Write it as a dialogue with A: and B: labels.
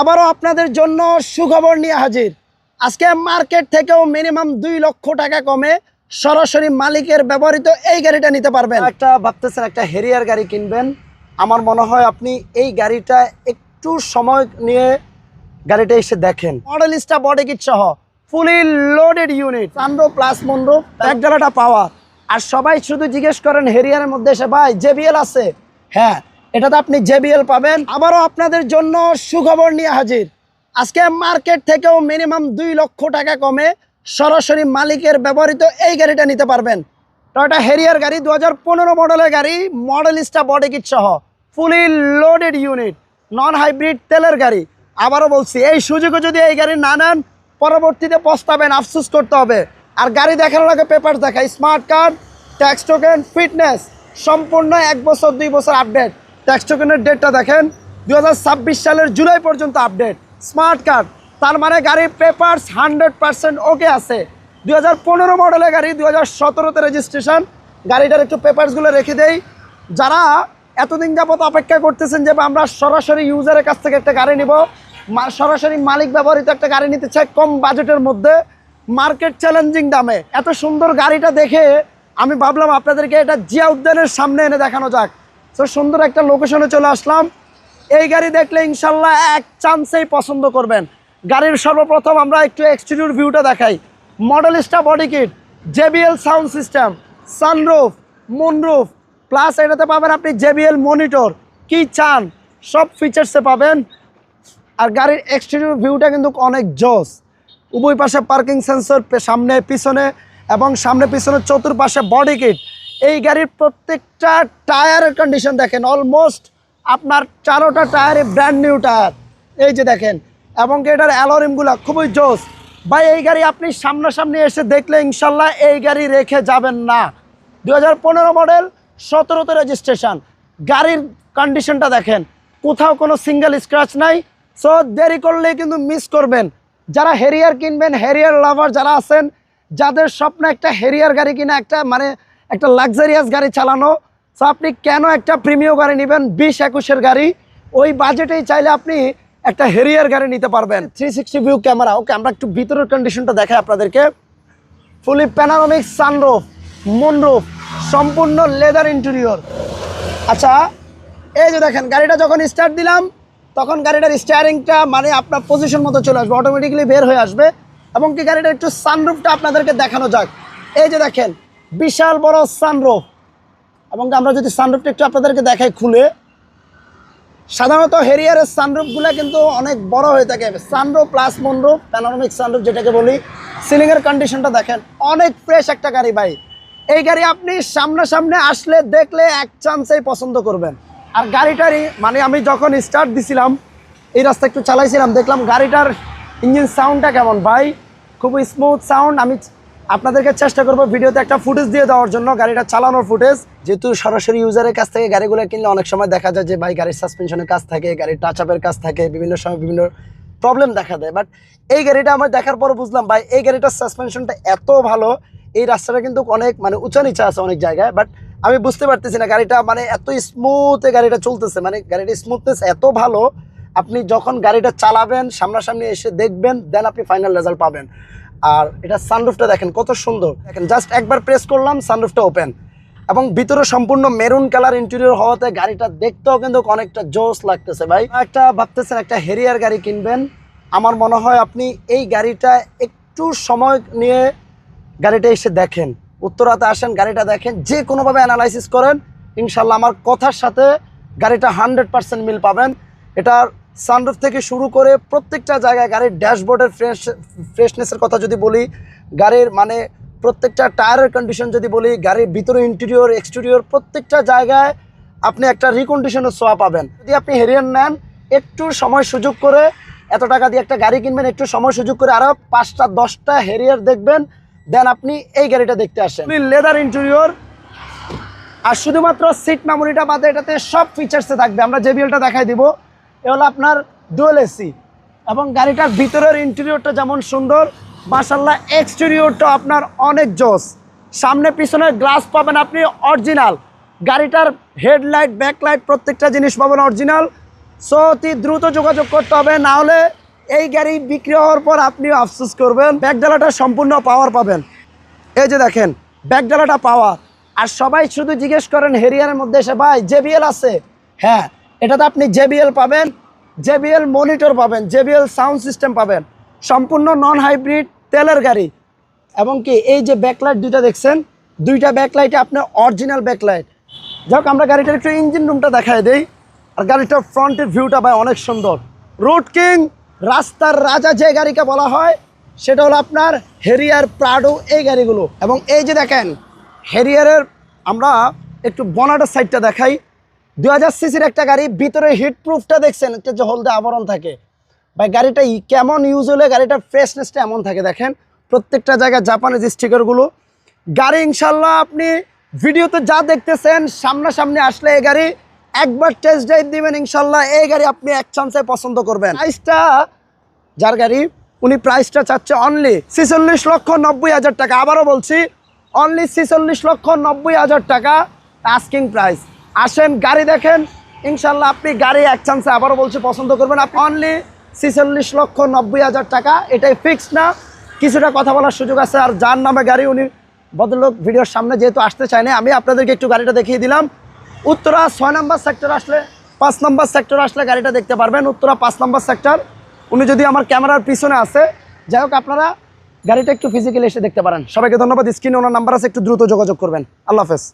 A: আবারও আপনাদের জন্য সুখবর নিয়ে হাজির। আজকে মার্কেট থেকেও মিনিমাম দুই লক্ষ টাকা কমে সরাসরি মালিকের ব্যবহৃত এই গাড়িটা নিতে পারবেন। একটা ভাবতেছেন একটা হেরিয়ার গাড়ি কিনবেন। আমার মনে হয় আপনি এই গাড়িটা একটু সময় নিয়ে গাড়িটা এসে দেখেন। মডেল স্টা বডি কিট সহ fully loaded unit sunroof plus moonroof এক জায়গাটা পাওয়া আর সবাই শুধু জিজ্ঞেস করেন হেরিয়ারের মধ্যে এসে ভাই জেবিএল আছে? হ্যাঁ। এটাতে আপনি জেবিএল পাবেন। আবারও আপনাদের জন্য সুখবর নিয়ে হাজির। আজকে মার্কেট থেকেও মিনিমাম দুই লক্ষ টাকা কমে সরাসরি মালিকের ব্যবহৃত এই গাড়িটা নিতে পারবেন। টয়টা হেরিয়ার গাড়ি দু হাজার পনেরো মডেলের গাড়ি মডেল স্টা বডি কিট সহ fully loaded unit non hybrid তেলের গাড়ি। আবারও বলছি, এই সুযোগে যদি এই গাড়ি না নেন, পরবর্তীতে পস্তাবেন, আফসুস করতে হবে। আর গাড়ি দেখানোর আগে পেপার দেখায় smart card tax token fitness সম্পূর্ণ এক বছর, দুই বছর আপডেট ট্যাক্স টোকেনের ডেটটা দেখেন। দু হাজার ছাব্বিশ সালের জুলাই পর্যন্ত আপডেট স্মার্ট কার্ড তার মানে গাড়ির পেপারস হান্ড্রেড পার্সেন্ট ওকে আছে। দু হাজার পনেরো মডেলের গাড়ি দু হাজার সতেরোতে রেজিস্ট্রেশন গাড়িটার একটু পেপারসগুলো রেখে দেই। যারা এতদিন যাবত অপেক্ষা করতেছেন যে আমরা সরাসরি ইউজারের কাছ থেকে একটা গাড়ি নিব সরাসরি মালিক ব্যবহৃত একটা গাড়ি নিতে চাই কম বাজেটের মধ্যে মার্কেট চ্যালেঞ্জিং দামে। এত সুন্দর গাড়িটা দেখে আমি ভাবলাম আপনাদেরকে এটা জিয়া উদ্যানের সামনে এনে দেখানো যাক। তো সুন্দর একটা লোকেশনে চলে আসলাম। এই গাড়ি দেখলে ইনশাল্লাহ এক চান্সেই পছন্দ করবেন। গাড়ির সর্বপ্রথম আমরা একটু এক্সটিরিয়র ভিউটা দেখাই। Modellista body kit JBL sound system sunroof moonroof plus এটাতে পাবেন আপনি জেবিএল মনিটর কি চান, সব ফিচার্সে পাবেন। আর গাড়ির এক্সটেরিয়র ভিউটা কিন্তু অনেক জোস। উভয় পাশে পার্কিং সেন্সর সামনে, পিছনে এবং সামনে, পিছনে চতুর্পাশে বডি কিট এই গাড়ির প্রত্যেকটা টায়ারের কন্ডিশন দেখেন অলমোস্ট আপনার চারোটা টায়ারে ব্র্যান্ড নিউ টায়ার। এই যে দেখেন, এবং এটার অ্যালোরিমগুলো খুবই জোস। ভাই, এই গাড়ি আপনি সামনাসামনি এসে দেখলে ইনশাল্লাহ এই গাড়ি রেখে যাবেন না। দু হাজার পনেরো মডেল সতেরোতে রেজিস্ট্রেশন গাড়ির কন্ডিশনটা দেখেন, কোথাও কোনো সিঙ্গেল স্ক্র্যাচ নাই। সো দেরি করলে কিন্তু মিস করবেন। যারা হেরিয়ার কিনবেন হেরিয়ার লাভার যারা আছেন, যাদের স্বপ্ন একটা হেরিয়ার গাড়ি কিনা, একটা মানে একটা লাক্সারিয়াস গাড়ি চালানো। সো আপনি কেন একটা প্রিমিয় গাড়ি নেবেন? বিশ একুশের গাড়ি। ওই বাজেটেই চাইলে আপনি একটা হেরিয়ার গাড়ি নিতে পারবেন। Three sixty view camera okay আমরা একটু ভিতরের কন্ডিশনটা দেখাই আপনাদেরকে। ফুলি প্যানারোমিক সানরুফ মুনরুফ সম্পূর্ণ লেদার ইন্টেরিয়র আচ্ছা এই যে দেখেন, গাড়িটা যখন স্টার্ট দিলাম, তখন গাড়িটার স্টিয়ারিংটা মানে আপনার পজিশন মতো চলে আসবে অটোমেটিক্যালি বের হয়ে আসবে। এবং কি গাড়িটার একটু সানরুফটা আপনাদেরকে দেখানো যাক। এই যে দেখেন বিশাল বড় সানরুফ এবং আমরা যদি সানরুফটা একটু আপনাদেরকে দেখাই খুলে, সাধারণত হেরিয়ারের সানরুফগুলো কিন্তু অনেক বড় হয়ে থাকে। Sunroof plus moonroof panoramic sunroof যেটাকে বলি। সিলিংয়ের কন্ডিশনটা দেখেন, অনেক ফ্রেশ একটা গাড়ি ভাই। এই গাড়ি আপনি সামনাসামনি আসলে দেখলে এক চান্সেই পছন্দ করবেন। আর গাড়িটারই মানে আমি যখন স্টার্ট দিছিলাম, এই রাস্তা একটু চালাইছিলাম, দেখলাম গাড়িটার ইঞ্জিন সাউন্ডটা কেমন ভাই। খুবই স্মুথ সাউন্ড আমি আপনাদেরকে চেষ্টা করব ভিডিওতে একটা ফুটেজ দিয়ে দেওয়ার জন্য, গাড়িটা চালানোর ফুটেজ যেহেতু সরাসরি ইউজারের কাছ থেকে গাড়িগুলো কিনলে অনেক সময় দেখা যায় যে ভাই গাড়ির সাসপেনশনের কাজ থাকে, গাড়ির টাচ আপের কাজ থাকে, বিভিন্ন সময় বিভিন্ন প্রবলেম দেখা দেয়। বাট এই গাড়িটা আমার দেখার পর বুঝলাম, ভাই, এই গাড়িটার সাসপেনশনটা এত ভালো, এই রাস্তাটা কিন্তু অনেক মানে উঁচা নিচা আছে অনেক জায়গায়। বাট আমি বুঝতে পারতেছি না গাড়িটা মানে এত স্মুথে গাড়িটা চলতেছে মানে গাড়িটার স্মুথনেস এত ভালো। আপনি যখন গাড়িটা চালাবেন, সামনাসামনি এসে দেখবেন দেন আপনি ফাইনাল রেজাল্ট পাবেন। আর এটা সানরুফটা দেখেন কত সুন্দর। দেখেন জাস্ট একবার প্রেস করলাম সানরুফটা ওপেন এবং ভিতরে সম্পূর্ণ মেরুন কালার ইন্টেরিয়র হওয়াতে গাড়িটা দেখতেও কিন্তু অনেকটা জোস লাগতেছে ভাই। একটা ভাবতেছেন একটা হেরিয়ার গাড়ি কিনবেন। আমার মনে হয় আপনি এই গাড়িটা একটু সময় নিয়ে গাড়িটা এসে দেখেন। উত্তরাতে আসেন, গাড়িটা দেখেন, যে কোনোভাবে অ্যানালাইসিস করেন, ইনশাল্লাহ আমার কথার সাথে গাড়িটা হান্ড্রেড পার্সেন্ট মিল পাবেন। এটার সানরুফ থেকে শুরু করে প্রত্যেকটা জায়গায় গাড়ির ড্যাশবোর্ডের ফ্রেশ ফ্রেশনেসের কথা যদি বলি গাড়ির মানে প্রত্যেকটা টায়ারের কন্ডিশন যদি বলি গাড়ির ভিতরে ইন্টেরিয়র এক্সটেরিয়র প্রত্যেকটা জায়গায় আপনি একটা রিকন্ডিশনের সোয়া পাবেন। যদি আপনি হেরিয়ার নেন একটু সময় সুযোগ করে এত টাকা দিয়ে একটা গাড়ি কিনবেন একটু সময় সুযোগ করে আরও পাঁচটা দশটা হেরিয়ার দেখবেন দেন আপনি এই গাড়িটা দেখতে আসেন। লেদার ইন্টেরিয়র আর শুধুমাত্র সিট মেমোরিটা বাদে এটাতে সব ফিচার্সে থাকবে। আমরা জেবিএলটা দেখাই দিব এ হলো আপনার ডুয়েল এসি এবং গাড়িটার ভিতরের ইন্টেরিয়রটা যেমন সুন্দর মাসাল্লাহ এক্সটেরিয়রটা আপনার অনেক জোস। সামনে পিছনে গ্লাস পাবেন আপনি অরিজিনাল গাড়িটার হেডলাইট ব্যাকলাইট প্রত্যেকটা জিনিস পাবেন অরিজিনাল সো অতি দ্রুত যোগাযোগ করতে হবে, না হলে এই গাড়ি বিক্রি হওয়ার পর আপনি আফসোস করবেন, ব্যাগডালাটা সম্পূর্ণ পাওয়ার পাবেন। এই যে দেখেন, ব্যাগডালাটা পাওয়ার আর সবাই শুধু জিজ্ঞেস করেন হেরিয়ারের মধ্যে এসে, ভাই জেবিএল আছে? হ্যাঁ এটাতে আপনি জেবিএল পাবেন, জেবিএল মনিটর পাবেন, জেবিএল সাউন্ড সিস্টেম পাবেন। সম্পূর্ণ নন হাইব্রিড তেলের গাড়ি। এবং কি, এই যে ব্যাকলাইট দুইটা দেখছেন, দুইটা ব্যাকলাইটে আপনার অরিজিনাল ব্যাকলাইট যাক, আমরা গাড়িটার একটু ইঞ্জিন রুমটা দেখাই দেই। আর গাড়িটার ফ্রন্টের ভিউটা ভাই অনেক সুন্দর। রোড কিং রাস্তার রাজা যে গাড়িকে বলা হয়, সেটা হলো আপনার হেরিয়ার প্রাডো এই গাড়িগুলো। এবং এই যে দেখেন হেরিয়ারের আমরা একটু বনাটার সাইডটা দেখাই। দু হাজার সিসির একটা গাড়ি, ভিতরে হিট প্রুফটা দেখছেন, একটা যে হলদে আবরণ থাকে। ভাই, গাড়িটা কেমন ইউজ হলে গাড়িটার ফ্রেশনেসটা এমন থাকে দেখেন। প্রত্যেকটা জায়গায় জাপানের যে স্টিকারগুলো গাড়ি ইনশাল্লাহ আপনি ভিডিওতে যা দেখতেছেন, সামনাসামনি আসলে এই গাড়ি একবার টেস্ট ড্রাইভ দিবেন ইনশাল্লাহ এই গাড়ি আপনি এক চান্সে পছন্দ করবেন। প্রাইসটা যার গাড়ি, উনি প্রাইসটা চাচ্ছে অনলি ছিচল্লিশ লক্ষ নব্বই হাজার টাকা। আবারও বলছি অনলি ছিচল্লিশ লক্ষ নব্বই হাজার টাকা আস্কিং প্রাইস গাড়ি দেখেন। ইনশাল্লাহ আপনি গাড়ি এক চান্সে আবারও বলছি, পছন্দ করবেন। আপনি অনলি ছিচল্লিশ লক্ষ নব্বই হাজার টাকা, এটাই ফিক্সড না। কিছুটা কথা বলার সুযোগ আছে, আর যার নামে গাড়ি উনি ভদ্রলোক ভিডিওর সামনে যেহেতু আসতে চায় আমি আপনাদেরকে একটু গাড়িটা দেখিয়ে দিলাম। উত্তরা ছয় নম্বর সেক্টর আসলে, পাঁচ নম্বর সেক্টর আসলে গাড়িটা দেখতে পারবেন। উত্তরা পাঁচ নম্বর সেক্টর উনি যদি আমার ক্যামেরার পিছনে আছে, যাই হোক আপনারা গাড়িটা একটু ফিজিক্যালি এসে দেখতে পারেন। সবাইকে ধন্যবাদ স্ক্রিনে ওনার নাম্বার আছে, একটু দ্রুত যোগাযোগ করবেন। আল্লাহ হাফেজ।